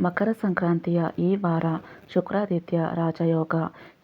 ಮಕರ ಸಂಕ್ರಾಂತಿಯ ಈ ವಾರ ಶುಕ್ರಾದಿತ್ಯ ರಾಜಯೋಗ.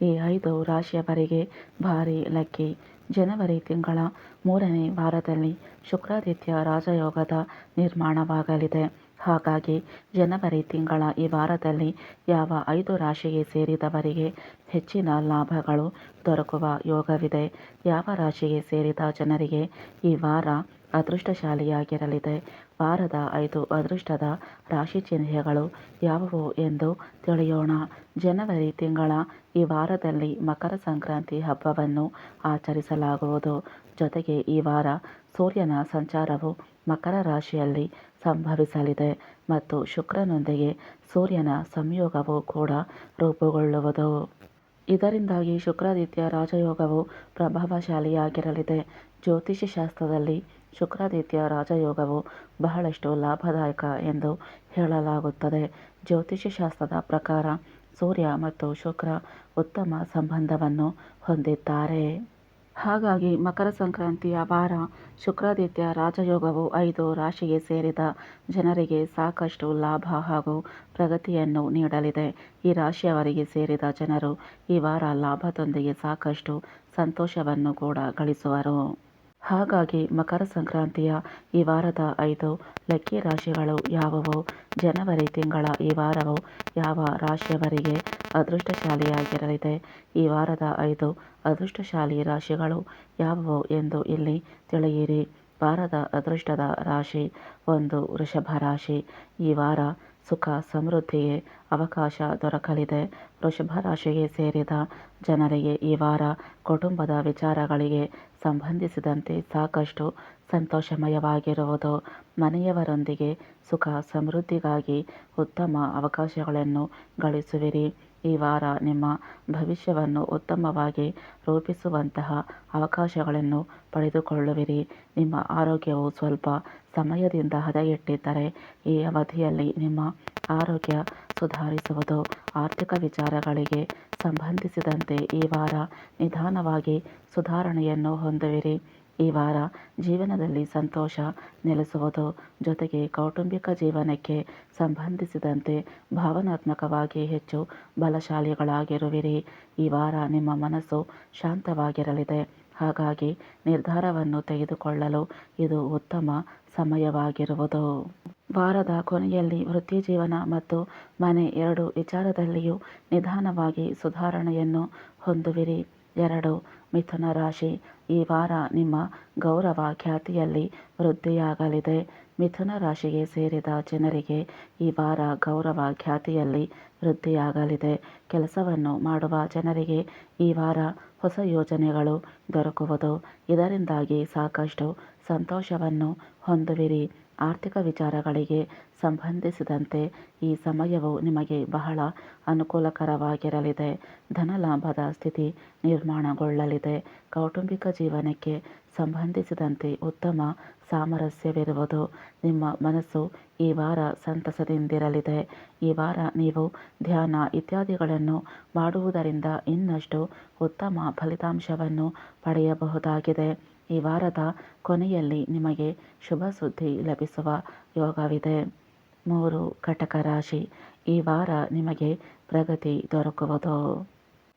ಈ ಐದು ರಾಶಿಯವರಿಗೆ ಭಾರಿ ಲಕ್ಕಿ. ಜನವರಿ ತಿಂಗಳ ಮೂರನೇ ವಾರದಲ್ಲಿ ಶುಕ್ರಾದಿತ್ಯ ರಾಜಯೋಗದ ನಿರ್ಮಾಣವಾಗಲಿದೆ. ಹಾಗಾಗಿ ಜನವರಿ ತಿಂಗಳ ಈ ವಾರದಲ್ಲಿ ಯಾವ ಐದು ರಾಶಿಗೆ ಸೇರಿದವರಿಗೆ ಹೆಚ್ಚಿನ ಲಾಭಗಳು ದೊರಕುವ ಯೋಗವಿದೆ. ಯಾವ ರಾಶಿಗೆ ಸೇರಿದ ಜನರಿಗೆ ಈ ವಾರ ಅದೃಷ್ಟಶಾಲಿಯಾಗಿರಲಿದೆ. ವಾರದ ಐದು ಅದೃಷ್ಟದ ರಾಶಿ ಚಿಹ್ನೆಗಳು ಯಾವುವು ಎಂದು ತಿಳಿಯೋಣ. ಜನವರಿ ತಿಂಗಳ ಈ ವಾರದಲ್ಲಿ ಮಕರ ಸಂಕ್ರಾಂತಿ ಹಬ್ಬವನ್ನು ಆಚರಿಸಲಾಗುವುದು. ಜೊತೆಗೆ ಈ ವಾರ ಸೂರ್ಯನ ಸಂಚಾರವು ಮಕರ ರಾಶಿಯಲ್ಲಿ ಸಂಭವಿಸಲಿದೆ ಮತ್ತು ಶುಕ್ರನೊಂದಿಗೆ ಸೂರ್ಯನ ಸಂಯೋಗವು ಕೂಡ ರೂಪುಗೊಳ್ಳುವುದು. ಇದರಿಂದಾಗಿ ಶುಕ್ರಾದಿತ್ಯ ರಾಜಯೋಗವು ಪ್ರಭಾವಶಾಲಿಯಾಗಿರಲಿದೆ. ಜ್ಯೋತಿಷ್ಯ ಶಾಸ್ತ್ರದಲ್ಲಿ ಶುಕ್ರಾದಿತ್ಯ ರಾಜಯೋಗವು ಬಹಳಷ್ಟು ಲಾಭದಾಯಕ ಎಂದು ಹೇಳಲಾಗುತ್ತದೆ. ಜ್ಯೋತಿಷ್ಯ ಶಾಸ್ತ್ರದ ಪ್ರಕಾರ ಸೂರ್ಯ ಮತ್ತು ಶುಕ್ರ ಉತ್ತಮ ಸಂಬಂಧವನ್ನು ಹೊಂದಿದ್ದಾರೆ. ಹಾಗಾಗಿ ಮಕರ ಸಂಕ್ರಾಂತಿಯ ವಾರ ಶುಕ್ರಾದಿತ್ಯ ರಾಜಯೋಗವು ಐದು ರಾಶಿಗೆ ಸೇರಿದ ಜನರಿಗೆ ಸಾಕಷ್ಟು ಲಾಭ ಹಾಗೂ ಪ್ರಗತಿಯನ್ನು ನೀಡಲಿದೆ. ಈ ರಾಶಿಯವರಿಗೆ ಸೇರಿದ ಜನರು ಈ ವಾರ ಲಾಭದೊಂದಿಗೆ ಸಾಕಷ್ಟು ಸಂತೋಷವನ್ನು ಕೂಡ ಗಳಿಸುವರು. ಹಾಗಾಗಿ ಮಕರ ಸಂಕ್ರಾಂತಿಯ ಈ ವಾರದ ಐದು ಲಕ್ಕಿ ರಾಶಿಗಳು ಯಾವುವು? ಜನವರಿ ತಿಂಗಳ ಈ ವಾರವು ಯಾವ ರಾಶಿಯವರಿಗೆ ಅದೃಷ್ಟಶಾಲಿಯಾಗಿರಲಿದೆ? ಈ ವಾರದ ಐದು ಅದೃಷ್ಟಶಾಲಿ ರಾಶಿಗಳು ಯಾವುವು ಎಂದು ಇಲ್ಲಿ ತಿಳಿಯಿರಿ. ವಾರದ ಅದೃಷ್ಟದ ರಾಶಿ ಒಂದು ವೃಷಭ ರಾಶಿ. ಈ ವಾರ ಸುಖ, ಸಮೃದ್ಧಿಗೆ ಅವಕಾಶ ದೊರಕಲಿದೆ. ವೃಷಭ ರಾಶಿಗೆ ಸೇರಿದ ಜನರಿಗೆ ಈ ವಾರ ಕುಟುಂಬದ ವಿಚಾರಗಳಿಗೆ ಸಂಬಂಧಿಸಿದಂತೆ ಸಾಕಷ್ಟು ಸಂತೋಷಮಯವಾಗಿರುವುದು ಮನೆಯವರೊಂದಿಗೆ ಸುಖ ಸಮೃದ್ಧಿಗಾಗಿ ಉತ್ತಮ ಅವಕಾಶಗಳನ್ನು ಗಳಿಸುವಿರಿ. ಈ ವಾರ ನಿಮ್ಮ ಭವಿಷ್ಯವನ್ನು ಉತ್ತಮವಾಗಿ ರೂಪಿಸುವಂತಹ ಅವಕಾಶಗಳನ್ನು ಪಡೆದುಕೊಳ್ಳುವಿರಿ. ನಿಮ್ಮ ಆರೋಗ್ಯವು ಸ್ವಲ್ಪ ಸಮಯದಿಂದ ಹದಗೆಟ್ಟಿದ್ದರೆ ಈ ಅವಧಿಯಲ್ಲಿ ನಿಮ್ಮ ಆರೋಗ್ಯ ಸುಧಾರಿಸುವುದು ಆರ್ಥಿಕ ವಿಚಾರಗಳಿಗೆ ಸಂಬಂಧಿಸಿದಂತೆ ಈ ವಾರ ನಿಧಾನವಾಗಿ ಸುಧಾರಣೆಯನ್ನು ಹೊಂದುವಿರಿ. ಈ ವಾರ ಜೀವನದಲ್ಲಿ ಸಂತೋಷ ನೆಲೆಸುವುದು ಜೊತೆಗೆ ಕೌಟುಂಬಿಕ ಜೀವನಕ್ಕೆ ಸಂಬಂಧಿಸಿದಂತೆ ಭಾವನಾತ್ಮಕವಾಗಿ ಹೆಚ್ಚು ಬಲಶಾಲಿಗಳಾಗಿರುವಿರಿ. ಈ ವಾರ ನಿಮ್ಮ ಮನಸ್ಸು ಶಾಂತವಾಗಿರಲಿದೆ. ಹಾಗಾಗಿ ನಿರ್ಧಾರವನ್ನು ತೆಗೆದುಕೊಳ್ಳಲು ಇದು ಉತ್ತಮ ಸಮಯವಾಗಿರುವುದು. ವಾರದ ಕೊನೆಯಲ್ಲಿ ವೃತ್ತಿಜೀವನ ಮತ್ತು ಮನೆ ಎರಡು ವಿಚಾರದಲ್ಲಿಯೂ ನಿಧಾನವಾಗಿ ಸುಧಾರಣೆಯನ್ನು ಹೊಂದುವಿರಿ. ಎರಡು. ಮಿಥುನ ರಾಶಿ. ಈ ವಾರ ನಿಮ್ಮ ಗೌರವ ಖ್ಯಾತಿಯಲ್ಲಿ ವೃದ್ಧಿಯಾಗಲಿದೆ. ಮಿಥುನ ರಾಶಿಗೆ ಸೇರಿದ ಜನರಿಗೆ ಈ ವಾರ ಗೌರವ ಖ್ಯಾತಿಯಲ್ಲಿ ವೃದ್ಧಿಯಾಗಲಿದೆ. ಕೆಲಸವನ್ನು ಮಾಡುವ ಜನರಿಗೆ ಈ ವಾರ ಹೊಸ ಯೋಜನೆಗಳು ದೊರಕುವುದು. ಇದರಿಂದಾಗಿ ಸಾಕಷ್ಟು ಸಂತೋಷವನ್ನು ಹೊಂದುವಿರಿ. ಆರ್ಥಿಕ ವಿಚಾರಗಳಿಗೆ ಸಂಬಂಧಿಸಿದಂತೆ ಈ ಸಮಯವು ನಿಮಗೆ ಬಹಳ ಅನುಕೂಲಕರವಾಗಿರಲಿದೆ. ಧನಲಾಭದ ಸ್ಥಿತಿ ನಿರ್ಮಾಣಗೊಳ್ಳಲಿದೆ. ಕೌಟುಂಬಿಕ ಜೀವನಕ್ಕೆ ಸಂಬಂಧಿಸಿದಂತೆ ಉತ್ತಮ ಸಾಮರಸ್ಯವಿರುವುದು ನಿಮ್ಮ ಮನಸ್ಸು ಈ ವಾರ ಸಂತಸದಿಂದಿರಲಿದೆ. ಈ ವಾರ ನೀವು ಧ್ಯಾನ ಇತ್ಯಾದಿಗಳನ್ನು ಮಾಡುವುದರಿಂದ ಇನ್ನಷ್ಟು ಉತ್ತಮ ಫಲಿತಾಂಶವನ್ನು ಪಡೆಯಬಹುದಾಗಿದೆ. ಈ ವಾರದ ಕೊನೆಯಲ್ಲಿ ನಿಮಗೆ ಶುಭ ಸುದ್ದಿ ಲಭಿಸುವ ಯೋಗವಿದೆ. ಮೂರು ಕಟಕ ರಾಶಿ. ಈ ವಾರ ನಿಮಗೆ ಪ್ರಗತಿ ದೊರಕುವುದು.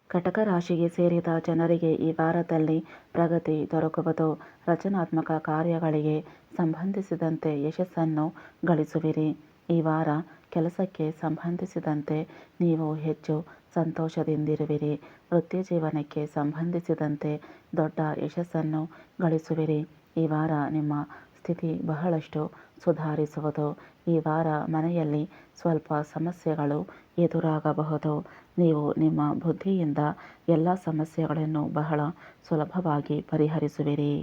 ಕಟಕ ರಾಶಿಗೆ ಸೇರಿದ ಜನರಿಗೆ ಈ ವಾರದಲ್ಲಿ ಪ್ರಗತಿ ದೊರಕುವುದು. ರಚನಾತ್ಮಕ ಕಾರ್ಯಗಳಿಗೆ ಸಂಬಂಧಿಸಿದಂತೆ ಯಶಸ್ಸನ್ನು ಗಳಿಸುವಿರಿ. ಈ ವಾರ ಕೆಲಸಕ್ಕೆ ಸಂಬಂಧಿಸಿದಂತೆ ನೀವು ಹೆಚ್ಚು ಸಂತೋಷದಿಂದಿರುವಿರಿ. ವೃತ್ತಿ ಜೀವನಕ್ಕೆ ಸಂಬಂಧಿಸಿದಂತೆ ದೊಡ್ಡ ಯಶಸ್ಸನ್ನು ಗಳಿಸುವಿರಿ. ಈ ವಾರ ನಿಮ್ಮ ಸ್ಥಿತಿ ಬಹಳಷ್ಟು ಸುಧಾರಿಸುವುದು. ಈ ವಾರ ಮನೆಯಲ್ಲಿ ಸ್ವಲ್ಪ ಸಮಸ್ಯೆಗಳು ಎದುರಾಗಬಹುದು. ನೀವು ನಿಮ್ಮ ಬುದ್ಧಿಯಿಂದ ಎಲ್ಲ ಸಮಸ್ಯೆಗಳನ್ನು ಬಹಳ ಸುಲಭವಾಗಿ ಪರಿಹರಿಸುವಿರಿ.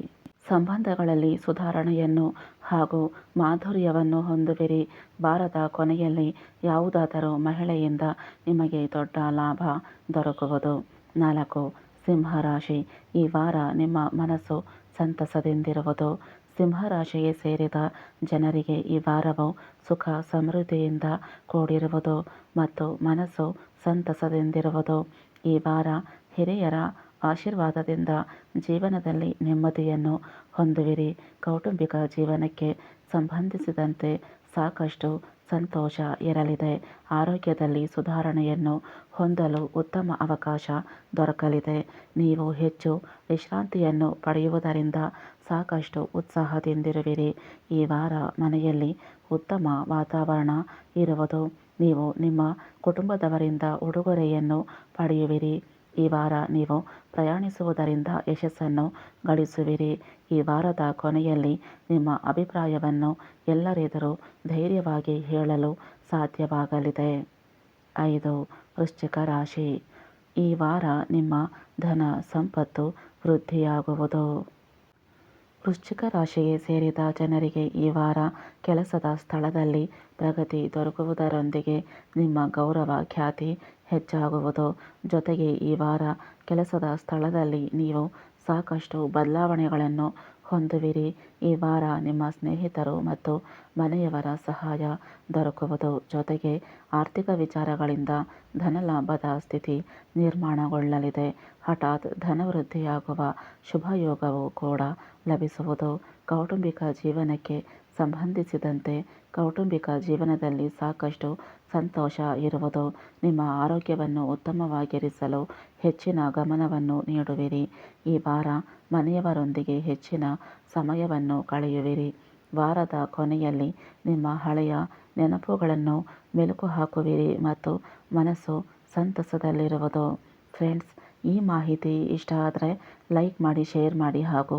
ಸಂಬಂಧಗಳಲ್ಲಿ ಸುಧಾರಣೆಯನ್ನು ಹಾಗೂ ಮಾಧುರ್ಯವನ್ನು ಹೊಂದುವಿರಿ. ವಾರದ ಕೊನೆಯಲ್ಲಿ ಯಾವುದಾದರೂ ಮಹಿಳೆಯಿಂದ ನಿಮಗೆ ದೊಡ್ಡ ಲಾಭ ದೊರಕುವುದು. ನಾಲ್ಕು, ಸಿಂಹರಾಶಿ. ಈ ವಾರ ನಿಮ್ಮ ಮನಸ್ಸು ಸಂತಸದಿಂದಿರುವುದು. ಸಿಂಹರಾಶಿಗೆ ಸೇರಿದ ಜನರಿಗೆ ಈ ವಾರವು ಸುಖ ಸಮೃದ್ಧಿಯಿಂದ ಕೂಡಿರುವುದು ಮತ್ತು ಮನಸ್ಸು ಸಂತಸದಿಂದಿರುವುದು. ಈ ವಾರ ಹಿರಿಯರ ಆಶೀರ್ವಾದದಿಂದ ಜೀವನದಲ್ಲಿ ನೆಮ್ಮದಿಯನ್ನು ಹೊಂದುವಿರಿ. ಕೌಟುಂಬಿಕ ಜೀವನಕ್ಕೆ ಸಂಬಂಧಿಸಿದಂತೆ ಸಾಕಷ್ಟು ಸಂತೋಷ ಇರಲಿದೆ. ಆರೋಗ್ಯದಲ್ಲಿ ಸುಧಾರಣೆಯನ್ನು ಹೊಂದಲು ಉತ್ತಮ ಅವಕಾಶ ದೊರಕಲಿದೆ. ನೀವು ಹೆಚ್ಚು ವಿಶ್ರಾಂತಿಯನ್ನು ಪಡೆಯುವುದರಿಂದ ಸಾಕಷ್ಟು ಉತ್ಸಾಹದಿಂದಿರುವಿರಿ. ಈ ವಾರ ಮನೆಯಲ್ಲಿ ಉತ್ತಮ ವಾತಾವರಣ ಇರುವುದು. ನೀವು ನಿಮ್ಮ ಕುಟುಂಬದವರಿಂದ ಉಡುಗೊರೆಯನ್ನು ಪಡೆಯುವಿರಿ. ಈ ವಾರ ನೀವು ಪ್ರಯಾಣಿಸುವುದರಿಂದ ಯಶಸ್ಸನ್ನು ಗಳಿಸುವಿರಿ. ಈ ವಾರದ ಕೊನೆಯಲ್ಲಿ ನಿಮ್ಮ ಅಭಿಪ್ರಾಯವನ್ನು ಎಲ್ಲರೆದುರು ಧೈರ್ಯವಾಗಿ ಹೇಳಲು ಸಾಧ್ಯವಾಗಲಿದೆ. ಐದು, ವೃಶ್ಚಿಕ ರಾಶಿ. ಈ ವಾರ ನಿಮ್ಮ ಧನ ಸಂಪತ್ತು ವೃದ್ಧಿಯಾಗುವುದು. ವೃಶ್ಚಿಕ ರಾಶಿಗೆ ಸೇರಿದ ಜನರಿಗೆ ಈ ವಾರ ಕೆಲಸದ ಸ್ಥಳದಲ್ಲಿ ಪ್ರಗತಿ ದೊರಕುವುದರೊಂದಿಗೆ ನಿಮ್ಮ ಗೌರವ, ಖ್ಯಾತಿ ಹೆಚ್ಚಾಗುವುದು. ಜೊತೆಗೆ ಈ ವಾರ ಕೆಲಸದ ಸ್ಥಳದಲ್ಲಿ ನೀವು ಸಾಕಷ್ಟು ಬದಲಾವಣೆಗಳನ್ನು ಹೊಂದುವಿರಿ. ಈ ವಾರ ನಿಮ್ಮ ಸ್ನೇಹಿತರು ಮತ್ತು ಮನೆಯವರ ಸಹಾಯ ದೊರಕುವುದು ಜೊತೆಗೆ ಆರ್ಥಿಕ ವಿಚಾರಗಳಿಂದ ಧನಲಾಭದ ಸ್ಥಿತಿ ನಿರ್ಮಾಣಗೊಳ್ಳಲಿದೆ. ಹಠಾತ್ ಧನವೃದ್ಧಿಯಾಗುವ ಶುಭಯೋಗವು ಕೂಡ ಲಭಿಸುವುದು ಕೌಟುಂಬಿಕ ಜೀವನಕ್ಕೆ ಸಂಬಂಧಿಸಿದಂತೆ ಕೌಟುಂಬಿಕ ಜೀವನದಲ್ಲಿ ಸಾಕಷ್ಟು ಸಂತೋಷ ಇರುವುದು. ನಿಮ್ಮ ಆರೋಗ್ಯವನ್ನು ಉತ್ತಮವಾಗಿರಿಸಲು ಹೆಚ್ಚಿನ ಗಮನವನ್ನು ನೀಡುವಿರಿ. ಈ ವಾರ ಮನೆಯವರೊಂದಿಗೆ ಹೆಚ್ಚಿನ ಸಮಯವನ್ನು ಕಳೆಯುವಿರಿ. ವಾರದ ಕೊನೆಯಲ್ಲಿ ನಿಮ್ಮ ಹಳೆಯ ನೆನಪುಗಳನ್ನು ಮೆಲುಕು ಹಾಕುವಿರಿ ಮತ್ತು ಮನಸ್ಸು ಸಂತಸದಲ್ಲಿರುವುದು. ಫ್ರೆಂಡ್ಸ್, ಈ ಮಾಹಿತಿ ಇಷ್ಟ ಆದರೆ ಲೈಕ್ ಮಾಡಿ, ಶೇರ್ ಮಾಡಿ ಹಾಗೂ